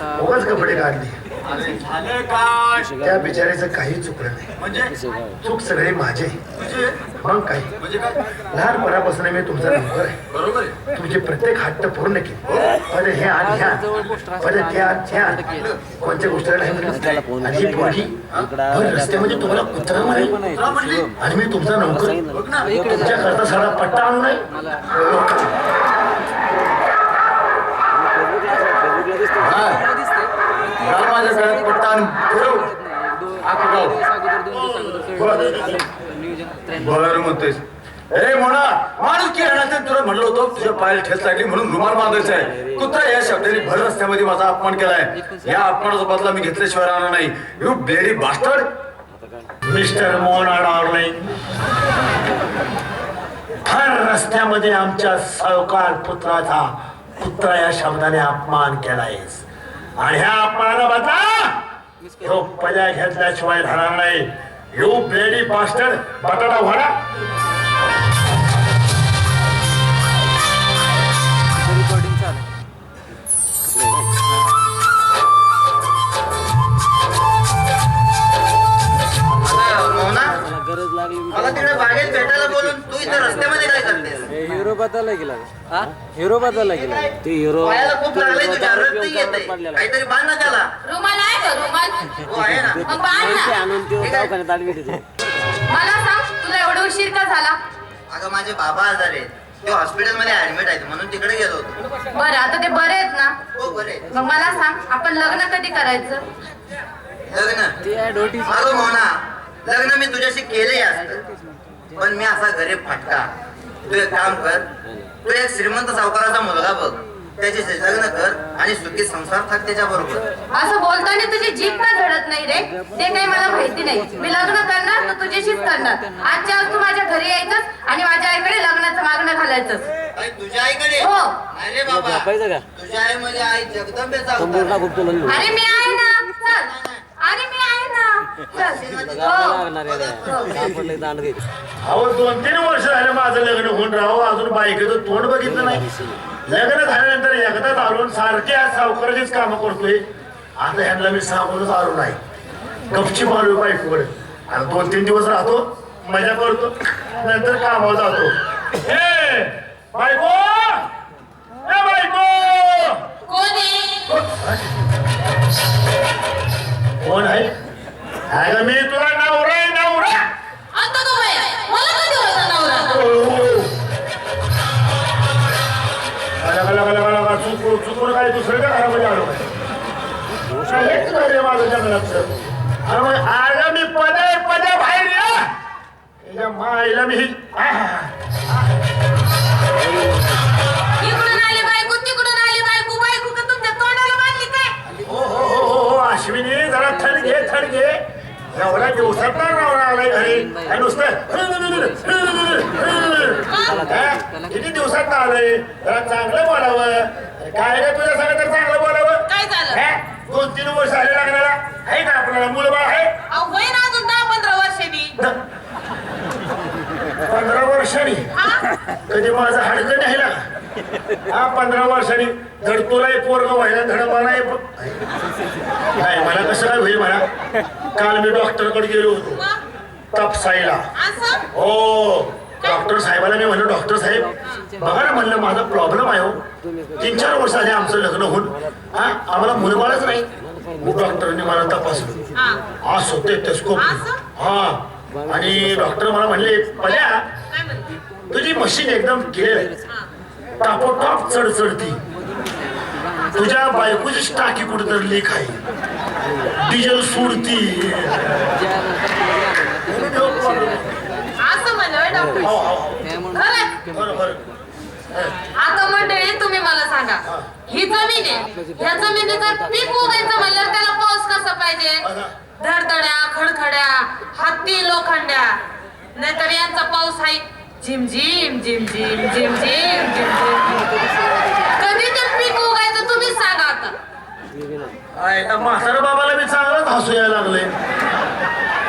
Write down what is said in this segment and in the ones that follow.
उगाच कपडे काढले. अरे झालं काय त्या बिचारीचं काही चुकलं नाही. म्हणजे? चूक सगळे माझे. म्हणजे? मग काय? म्हणजे काय? लहानपणापासून मी तुमचा नंबर आहे. बरोबर आहे. तुमचे प्रत्येक हट्ट पूर्ण केले. पहिले हे आण ह्या त्या आण. कोणत्या गोष्टीला नाही आणि ही पोरगी रस्त्यामध्ये तुम्हाला कुत्रा म्हणली? आणि मी तुमचा नोकर. बघ ना. तुमच्या करता साधा पट्टा आणू नाही? घाल माझ्या गळ्यात पट्टा आणि फिरव. आखं गाव. बरं म्हणतोयस ए म्हणा माणूस की राहण्याचं तुला म्हणलं होतं तुझ्या पायाला ठेच लागली म्हणून रुमाल बांधायचा आहे. कुत्रा या शब्दाने भर रस्त्यामध्ये माझा अपमान केलाय. या अपमानाचा बदला मी घेतल्याशिवाय राहणार नाही. You bloody bastard mister Mona darling हर रस्त्यामध्ये आमच्या सावकार पुत्राचा पुत्रा या शब्दाने अपमान केलायस. आणि ह्या अपमान बदला तो पजा घेतल्याशिवाय राहणार नाही. यू ब्लेडी बास्टर बटाटा भरा गरज मला तिकडे बागेत भेटायला बोलून तू इथे रस्त्यामध्ये काय करतेस? हिरो बदलला गेला हा? हिरो बदलला गेला ते हिरो पायाला खूप लागले तुझ्या रक्त दारू येत. पिऊन पडलेला. आहे. काहीतरी बांध ना त्याला. रुमाल आहे का? रुमाल? हो आहे ना. मग बांध पैसे ना आणून देऊ दवाखान्यात ऍडमिट होते. मला सांग तुला एवढा उशीर का झाला? अगं माझे बाबा आजार आहेत. ते हॉस्पिटलमध्ये ऍडमिट आहेत म्हणून तिकडे गेलो होतो. बरं आता ते बरे आहेत ना? हो बरे मग मला सांग आपण लग्न कधी करायचं? लग्न? ते मोना लग्न मी तुझ्याशी केले असत. पण मी असा गरीब फटका. तू एक काम कर. तू एक श्रीमंत सावकाराचा मुलगा बघ. त्याच्याशी लग्न कर आणि सुखी संसार थाक त्याच्या बरोबर असं बोलताना तुझी जीभ का झडत नाही रे? ते काही मला माहिती नाही. मी लग्न करणार तर तुझ्याशीच करणार. आजच्या आज तू माझ्या घरी यायचंच आणि माझ्या आईकडे लग्नाचं मागणं घालायचं तुझ्या आईकडे? हो. नाही रे बाबा. तुझ्या आई म्हणजे आई जगदंबेचा अरे मी आहे ना. चल. अरे मी आहे ना. अहो दोन तीन वर्ष झाले माझं लग्न होऊन राहो अजून बायकेचं तोंड बघितलं नाही. लग्न झाल्यानंतर एकदाच आलो सारखे आज सावकाराचीच कामं करतोय. आता ह्यांना मी सांगूनच आलो नाही. गपची मारू बायकोकडे. आणि दोन तीन दिवस राहतो मजा करतो नंतर कामावर जातो. हे बायको! कोण आहे? अगं मी तुला नवरा आहे नवरा! आता तो बाई. मला कधी होता नवरा? आला आला आला आला आला चुकून चुकून काय दुसरं काय घरामध्ये आलो काय हेच नाही रे माझं जंगलाचं. अरे मग आलं मी पदे पदे बाहेर या. माईला मी आह. आले लागणारा आहे का आपल्याला मुलबाळ आहे? अहो होय ना अजून दहा पंधरा वर्षांनी. पंधरा वर्षांनी? कधी माझं हाडकं नाही का हा पंधरा वर्षांनी धड तुलाही पोरग व्हायला धड मलाही पो- नाही मला कसं काय होईल मला काल मी डॉक्टरकडे गेलो होतो. तापसाईला. असं? हो डॉक्टर साहेबाला मी म्हणलं डॉक्टर साहेब बघा ना म्हणलं माझा प्रॉब्लेम आहे हो. तीन चार वर्ष आले आमचं लग्न होऊन. हा आम्हाला मुलबाळच नाही. मग डॉक्टरने मला तपासलं. आज होते टेस्कोप? हा आणि डॉक्टर मला म्हणले पल्या तुझी मशीन एकदम क्लिअर टापोटाप चढचढती तुझ्या बायकोची टाकी कुठेतरी लीक आहे. डिझेल सोडती. हो, हो. आता मंडळी तुम्ही मला सांगा. ही जमीन आहे. ह्या जमिनीचा पीक उगायचं म्हणल्यावर त्याला पाऊस कसा पाहिजे? धडधड्या खडखड्या हत्ती लोखंड्या. नाहीतर यांचा पाऊस आहे झिम झिम झिम झिम झिम झिम झिम कधी ते पीक उगायचं तुम्ही सांगा आता. आहे बाबाला मी चांगलंच हसू यायला लागले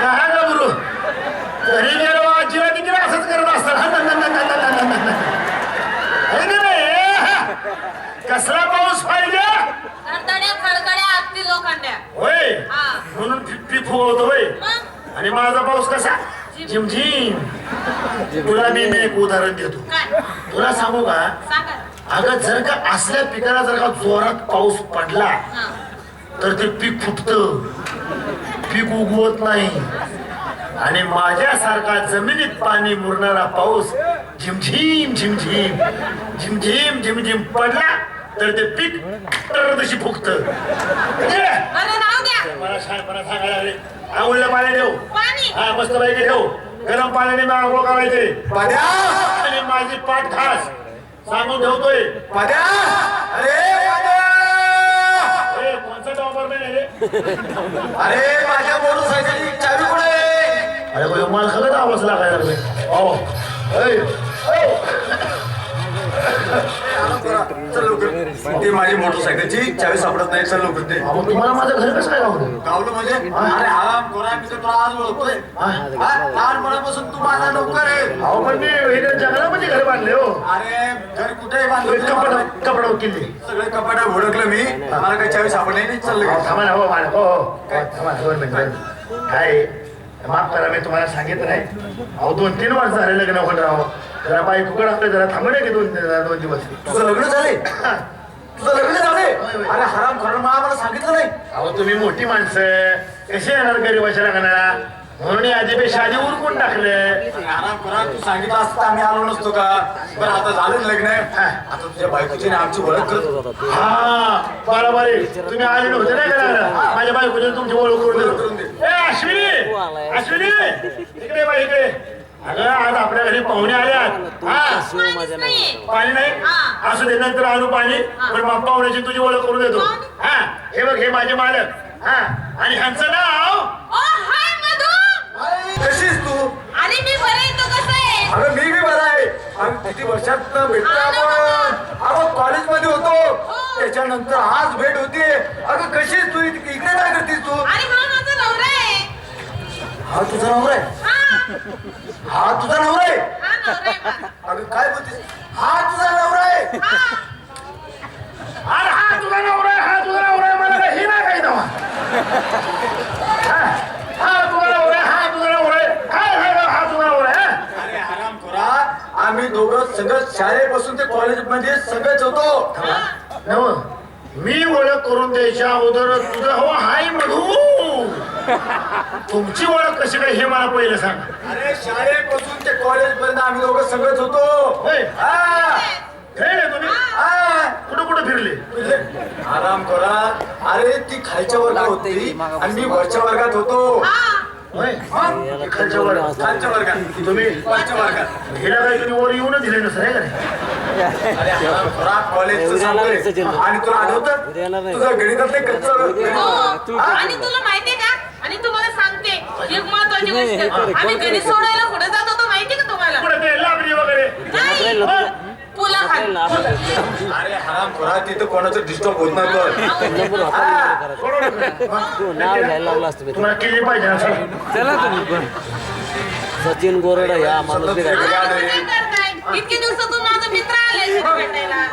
काय का गुरु? घरी गेलो आजीला तिकडे असंच करत असतात. कसला पाऊस पाहिजे धडधड्या खडखड्या म्हणून फुगवतो होय? आणि माझा पाऊस कसा? झिमझिम तुला मी मी एक उदाहरण देतो. काय? तुला सांगू का? सांगा. अगं जर का असल्या पिकाला जर का जोरात पाऊस पडला हा. तर ते पीक फुटत. पीक उगवत नाही. आणि माझ्यासारखा जमिनीत पाणी मुरणारा पाऊस झिमझिम झिमझिम झिमझिम झिमझिम पडला तर ते पीक तशी राहू द्या. मला शहाणपणा सांगायला आंघोळीला पाणी ठेव पाणी. हा मस्त पैकी ठेव गरम पाण्याने मी आंघोळ करायचे. पाद्या आणि माझी पाठ खास. सांगून ठेवतोय. पाद्या अरे कोणचा रे? अरे माझ्या मोटरसायकलची चावी कुठे आहे? अरे मला खरंच आवाज लागायला लागले. अहो ऐ, चल लवकर. ती माझी मोटरसायकलची चावी सापडत नाही चल ते. अहो तुम्हाला माझं घर कसं काय गावलं गावलं म्हणजे? अरे आराम करा मी तर तुला आज ओळखतोय हा? लहानपणापासून तू माझा नोकर आहे. अहो पण मी इकडे जंगलामध्ये घर बांधले हो. अरे घर कुठे बांधलं कपडा कपडा किल्ले सगळे कपाटा ओळखलं मी. मला काही चावी सापडली नाही चाललं का? थांबा ना हो मला हो हो. हो, थांबा दोन मिनिट काय? आहे? माफ करा मी तुम्हाला सांगितलं नाही. अहो दोन तीन वर्ष झाले लग्न होऊन राहो. जरा बायकोकडे आपलं जरा थांबा की दोन दोन दिवस. तुझं लग्न झाले? तुझं लग्न झाले अरे हराम खरं मला सांगितलं नाही. अहो तुम्ही मोठी माणसं कशी येणार गरीबाच्या लग्नाला? म्हणून या आधी शादी उरकून टाकलं. आराम करा तू सांगितलं असतं आम्ही आलो नसतो का? बरं आता झालं लग्न. आता तुझ्या बायकोची आमची ओळख करत हा बरोबर आहे तुम्ही आले नव्हते नाही का माझ्या बायकोने तुमची ओळख करून अश्विनी! अश्विनी! इकडे बा इकडे अगं आज आपल्या घरी पाहुणे आल्यात. हा. पाणीच नाहीये. पाणी नाही? हा. असू दे नंतर आणू पाणी. पण मग पाहुण्याची तुझी ओळख करून देतो. हा. हे बघ हे माझे मालक. हा. आणि ह्यांचं नाव? ओ हाय मधू. कशीस तू? आणि मी बरं आहे तू कसं आहे? अगं मी बी बरा आहे. अगं किती वर्षात भेटतो आपण. आपण कॉलेजमध्ये होतो. त्याच्यानंतर आज भेट होते. अगं कशीस तू? इकडे काय करतीस तू? आणि हा माझा नवरा आहे. हा तुझा नवरा आहे? हा तुझा नवरा आहे. हा नवरा आहे माझा. अगं काय बोलतीस? हा तुझा नवरा आहे. हा. अरे हा तुझा नवरा आहे हा तुझा नवरा आहे मला काही नाही काही तेव्हा हा तुझा नवरा आहे हा तुझा नवरा आहे. काय काय काय, हा तुझा नवरा आहे हा? अरे आराम करा. आम्ही दोघं सगळं शाळेपासून ते कॉलेजमध्ये सगळेच होतो. नव मी ओळख करून द्यायच्या अगोदर तुझं हो हाय मधू तुमची ओळख कशी काय हे मला पहिलं सांग. अरे शाळेपासून ते कॉलेज पर्यंत आम्ही दोघं सगळेच होतो. होय. हा, खेळले तुम्ही? हा. कुठं कुठं फिरले? तुझे आराम करा. अरे ती खालच्या वर्गात होती आणि मी वरच्या वर्गात होतो. हा. होय. हे. खालच्या वर खालच्या वर्गात. तुम्ही? वरच्या वर्गात. हिला तुम्ही वर येऊन दिले नसतं आहे का? नाही अरे आराम करा. कॉलेजचं उद्या येणार आहे सांगतोय. सचिन. आणि तुला उद्या आठवतं? येणार नाही. तुझं गणितातले कच्चं हो? आणि तुला माहितीये का? आणि तुम्हाला सांगते एक महत्वाची हे गोष्ट आम्ही घरी. सोडायला कुठे जात होतो माहितीये का तुम्हाला? कुठे ते लाबडी वगैरे? नाही. हं? पुला खाली अरे हराम करा तिथं कोणाचं डिस्टर्ब होत नाही. हा. केली पाहिजे चला तुम्ही पण. सचिन गोरडा या माणूस हा, इतके दिवसातून माझा मित्र भेटायला.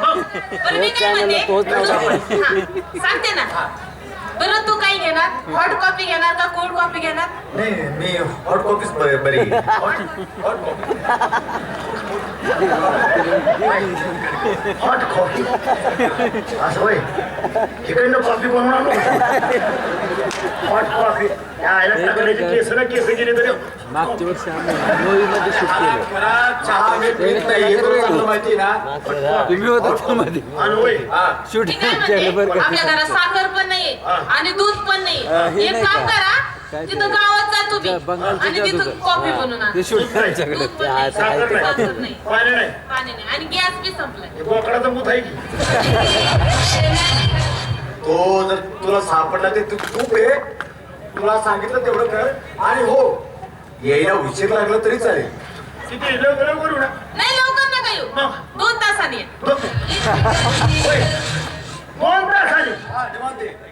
सांगते ना. बरं तू काय घेणार? हॉट कॉफी घेणार का कोल्ड कॉफी घेणार? नाही मी हॉट कॉफीच बरी. हॉट कॉफी कॉफी असं होय. इकडनं कॉफी बनवून आणू. हॉट कॉफी मागच्या वर्षी आम्ही शूट केलं. माहिती आहे ना. तुम्ही होता आणि होय. शूट मी काय केलं बरं म्हणते आपल्या का घरात साखर पण नाही आणि दूध पण नाही एक नाही काम का? करा काय ते? तिथं गावात जा तुम्ही त्या बंगालचं आणि जादू तिथून कर. कॉफी बनवून आणा. ते शूट करायच्याकडे दूध पण ते नाही, आहे ते आहे साखर ते. नाही. साखर नाही. पाणी नाही. पाणी नाही. आणि गॅस बी संपलाय. हे बोकडाचं मूत आहे की? तो जर तुला सापडला ते तू तू पे तुला सांगितलं तेवढं कर. आणि हो यायला उशीर लागला तरी चालेल. लवकर ना. नाही लवकर नका येऊ. मग? दोन तासांनी ये. होय. दोन तास आली? हा.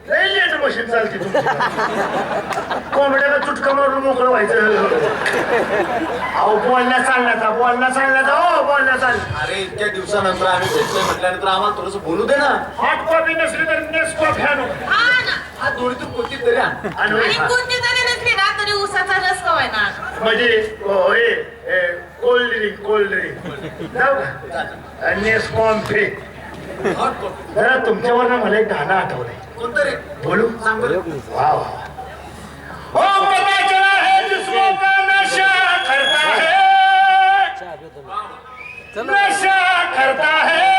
लई लेट मशीन चालते तुमची. कोंबड्याला चुटका मारून मोकळं व्हायचं. अहो बोलण्या चालण्याचा बोलण्या चालण्याचा चाल अरे इतक्या दिवसानंतर आम्ही भेटलोय म्हटल्यानंतर आम्हाला थोडस बोलू दे ना. हॉट कॉफी नसली तर नेस कॉफी आणू. हा ना. हा कोणती तरी आण. आणि आणि कोणती जरी नसली ना तरी उसाचा रस कवाय ना म्हणजे होय कोल्ड ड्रिंक कोल्ड ड्रिंक जाऊ का? Nasscom free hot coffee. जरा तुमच्यावर ना मला एक गाणं आठवलंय. कोणतं रे? बोलू? सांग बरं. वाह वाह ओ पता चला है जिसको का नशा करता है। चहा पितो ना. चल नशा करता है।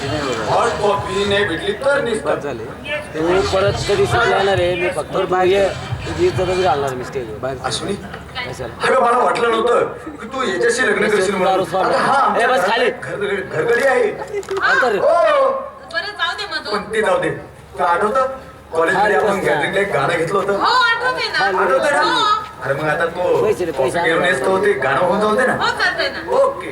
हॉट कॉफी नाही भेटली तर निसतात झाले. तुम्ही परत कधी सुटला येणार आहे? मी फक्त बाहेर तुझी इज्जतच घालणार मी स्टेजवर बाहेर अश्विनी. अगं मला वाटलं नव्हतं की तू याच्याशी लग्न करशील म्हणून. हा आमच्या बस खाली. घर- घरगडी आहे. आता रे हो. बरं जाऊ दे मधू पण ते जाऊ दे. तुला आठवतं? कॉलेजमध्ये आपण गॅदरिंगला एक गाणं घेतलं होतं. हो आठवते ना. आठवतं ना? हो. अरे मग आता तो पैसे रे, पैसे घेऊन येतो ते गाणं होऊन जाऊ दे ना. हो चालतंय ना. ओके.